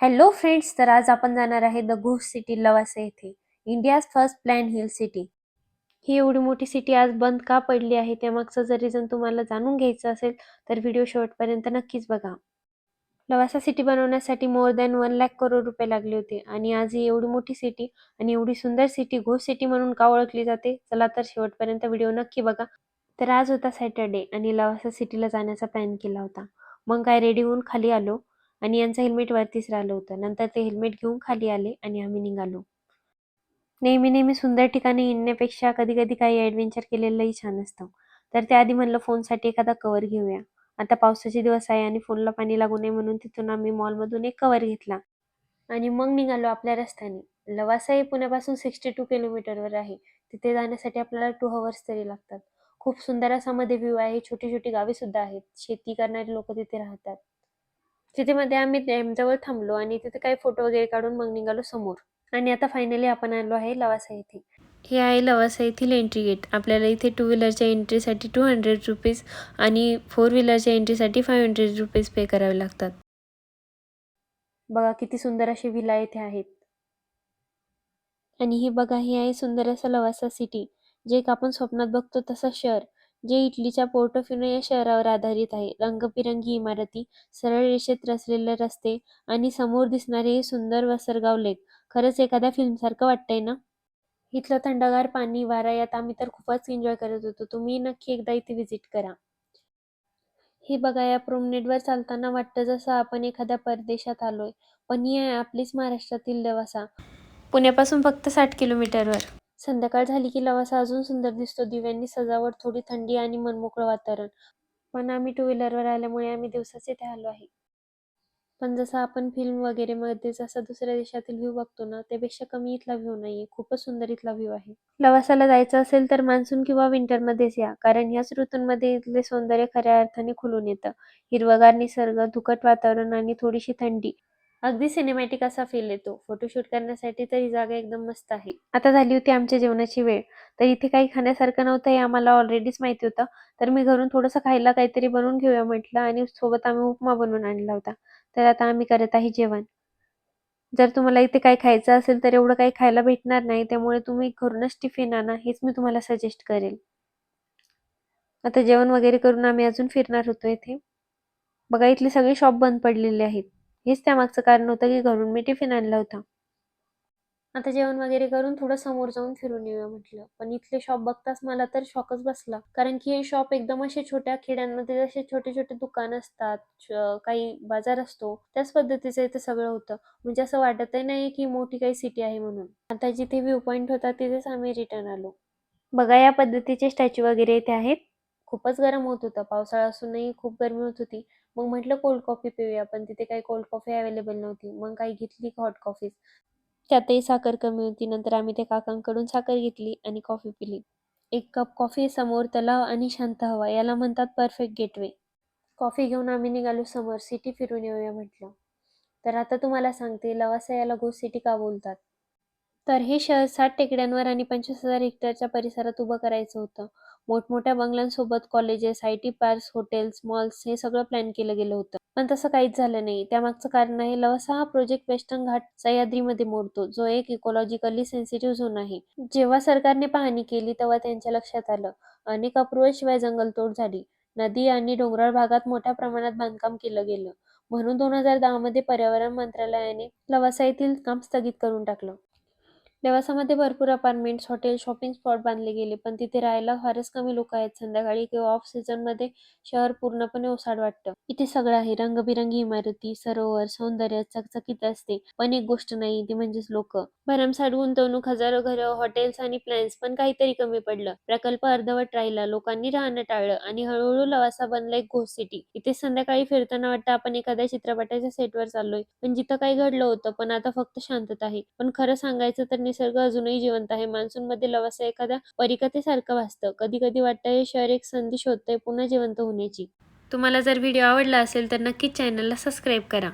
Hello friends तर आज आपण जाणार आहे द घोस्ट सिटी लवासा येथे India's first plan hill city. ही एवढी मोठी सिटी आज बंद का पडली आहे त्यामागचं जर रिझन तुम्हाला जाणून घ्यायचं असेल तर व्हिडिओ शेवटपर्यंत नक्कीच बघा. लवासा सिटी बनवण्यासाठी more than one lakh crore रुपये लागले होते आणि आज ही एवढी मोठी सिटी आणि एवढी सुंदर सिटी घोस्ट सिटी म्हणून का ओळखली जाते चला तर शेवटपर्यंत व्हिडिओ नक्की बघा. तर आज होता सॅटरडे आणि लवासा सिटीला जाण्याचा प्लॅन केला होता. मग काय रेडी होऊन खाली आलो. आणि यांचं हेल्मेट वरतीच राहिलं होतं. नंतर ते हेल्मेट घेऊन खाली आले आणि आम्ही निघालो. नेहमी नेहमी सुंदर ठिकाणी हिंडण्यापेक्षा कधी कधी काही ॲडव्हेंचर केलेलंही छान असतं. तर त्याआधी म्हणलं फोनसाठी एखादा कवर घेऊया. आता पावसाचे दिवस आहे आणि फोनला पाणी लागू नये म्हणून तिथून आम्ही मॉलमधून एक कवर घेतला. आणि मग निघालो आपल्या रस्त्याने. लवासा हे पुण्यापासून सिक्स्टी टू किलोमीटरवर आहे. तिथे जाण्यासाठी आपल्याला टू हवर्स तरी लागतात. खूप सुंदर असा मध्ये व्ह्यू आहे. छोटी छोटी गावे सुद्धा आहेत. शेती करणारे लोक तिथे राहतात. तिथे मध्ये आम्ही डॅमजवळ थांबलो आणि तिथे काही फोटो वगैरे काढून मग निघालो समोर. आणि आता फायनली आपण आलो आहे लवासा येथे हे आहे लवासा येथील एंट्री गेट आपल्याला इथे टू व्हीलरच्या एंट्रीसाठी टू हंड्रेड रुपीज आणि फोर व्हीलरच्या एंट्रीसाठी फाईव्ह हंड्रेड रुपीज पे करावे लागतात. बघा किती सुंदर अशी व्हिला येथे आहेत. आणि हे बघा हे आहे सुंदर असं लवासा सिटी जे एक आपण स्वप्नात बघतो तसं शहर. जे इटलीच्या पोर्टोफिनो या शहरावर आधारित आहे. रंगबिरंगी इमारती सरळ रेषेत रचलेले रस्ते आणि समोर दिसणारे हे सुंदर वसरगाव लेक. खरंच एखाद्या फिल्मसारखं वाटतंय ना? इथलं थंडगार पाणी वारा यात आम्ही तर खूपच एन्जॉय करत होतो. तुम्ही नक्की एकदा इथे व्हिजिट करा. हे बघा या प्रोमनेटवर चालताना वाटतं जसं आपण एखाद्या परदेशात आलोय. पण ही आहे आपलीच महाराष्ट्रातील लवासा पुण्यापासून फक्त साठ किलोमीटरवर. संध्याकाळ झाली की लवासा अजून सुंदर दिसतो. दिव्यांनी सजावट थोडी थंडी आणि मनमोकळं वातावरण. पण आम्ही टू व्हीलरवर आल्यामुळे आम्ही दिवसाच इथे आलो आहे. पण जसं आपण फिल्म वगैरे मध्ये जसा दुसऱ्या देशातील व्ह्यू बघतो ना त्यापेक्षा कमी इथला व्ह्यू नाहीये. खूपच सुंदर इथला व्ह्यू आहे. लवासाला जायचं असेल तर मान्सून किंवा विंटर मध्येच या. कारण ह्याच ऋतूंमध्ये इथले सौंदर्य खऱ्या अर्थाने खुलून येतं. हिरवगार निसर्ग धुकट वातावरण आणि थोडीशी थंडी. अगदी सिनेमॅटिक असा फील येतो. फोटोशूट करण्यासाठी तर ही जागा एकदम मस्त आहे. आता झाली होती आमच्या जेवणाची वेळ. तर इथे काही खाण्यासारखं नव्हतं हे आम्हाला ऑलरेडीच माहिती होतं. तर मी घरून थोडंसं खायला काहीतरी बनवून घेऊया म्हटलं आणि सोबत आम्ही उपमा बनवून आणला होता. तर आता आम्ही करत आहे जेवण. जर तुम्हाला इथे काही खायचं असेल तर एवढं काही खायला भेटणार नाही त्यामुळे तुम्ही घरूनच टिफिन आणा हेच मी तुम्हाला सजेस्ट करेल. आता जेवण वगैरे करून आम्ही अजून फिरणार होतो इथे. बघा इथली सगळी शॉप बंद पडलेली आहेत. हेच त्यामागचं कारण होतं की घरून मी टिफिन आणला होता. आता जेवण वगैरे करून थोडं समोर जाऊन फिरून येऊया म्हटलं. पण इथले शॉप बघताच मला तर शॉकच बसला. कारण की हे शॉप एकदम असे छोट्या खेड्यांमध्ये जसे छोटे छोटे दुकान असतात काही बाजार असतो. त्याच पद्धतीचं इथे सगळं होतं. म्हणजे असं वाटतही नाही की मोठी काही सिटी आहे म्हणून. आता जिथे व्ह्यू पॉईंट होता तिथेच आम्ही रिटर्न आलो. बघा या पद्धतीचे स्टॅच्यू वगैरे इथे आहेत. खूपच गरम होत होतं. पावसाळा असूनही खूप गरमी होत होती. मग म्हटलं कोल्ड कॉफी पिऊया पण तिथे काही कोल्ड कॉफी अवेलेबल नव्हती. मग काही घेतली हॉट कॉफीज त्यातही साखर कमी होती. नंतर आम्ही त्या काकांकडून साखर घेतली आणि कॉफी पिली. एक कप कॉफी समोर तलाव आणि शांत हवा याला म्हणतात परफेक्ट गेटवे कॉफी घेऊन आम्ही निघालो समोर. सिटी फिरून येऊया म्हटलं. तर आता तुम्हाला सांगते लवासा याला घोस्ट सिटी का बोलतात? तर हे शहर सात टेकड्यांवर आणि पंचवीस हजार हेक्टरच्या परिसरात उभं करायचं होतं. मोठमोठ्या बंगल्यांसोबत colleges I T parks hotels malls हे सगळं प्लॅन केलं गेलं होतं. पण तसं काहीच झालं नाही. त्यामागचं कारण आहे लवासा हा प्रोजेक्ट वेस्टर्न घाट सह्याद्रीमध्ये मोडतो. जो एक इकोलॉजिकली सेन्सिटिव्ह झोन आहे. जेव्हा सरकारने पाहणी केली तेव्हा त्यांच्या लक्षात आलं. अनेक अप्रूव्हल शिवाय जंगलतोड झाली. नदी आणि डोंगराळ भागात मोठ्या प्रमाणात बांधकाम केलं गेलं. म्हणून दोन हजार दहा मध्ये पर्यावरण मंत्रालयाने लवासा येथील काम स्थगित करून टाकलं. देवासामध्ये भरपूर अपार्टमेंट्स हॉटेल शॉपिंग स्पॉट बांधले गेले पण तिथे राहायला फारच कमी लोक आहेत. संध्याकाळी किंवा ऑफ सीझनमध्ये शहर पूर्णपणे ओसाड वाटतं. इथे सगळं आहे. रंगबिरंगी इमारती सरोवर सौंदर्य चकचकीत असते. पण एक गोष्ट नाही ती म्हणजेच लोक. भरमसाठ गुंतवणूक हजारो घर हॉटेल्स आणि प्लॅन्स पण काहीतरी कमी पडलं. प्रकल्प अर्धवट राहिला लोकांनी राहणं टाळलं आणि हळूहळू लवासा बनला एक घोस्ट सिटी इथे संध्याकाळी फिरताना वाटतं आपण एखाद्या चित्रपटाच्या सेटवर चाललोय. पण जिथं काही घडलं होतं पण आता फक्त शांतता आहे. पण खरं सांगायचं तर निसर्ग अजूनही जिवंत आहे. मान्सून मध्ये लवासा एखाद्या परिकथेसारखं भासतं. कधी कधी वाटतं हे शहर एक संधी शोधतंय पुन्हा जिवंत होण्याची. तुम्हाला जर व्हिडिओ आवडला असेल तर नक्कीच चॅनलला सबस्क्राईब करा.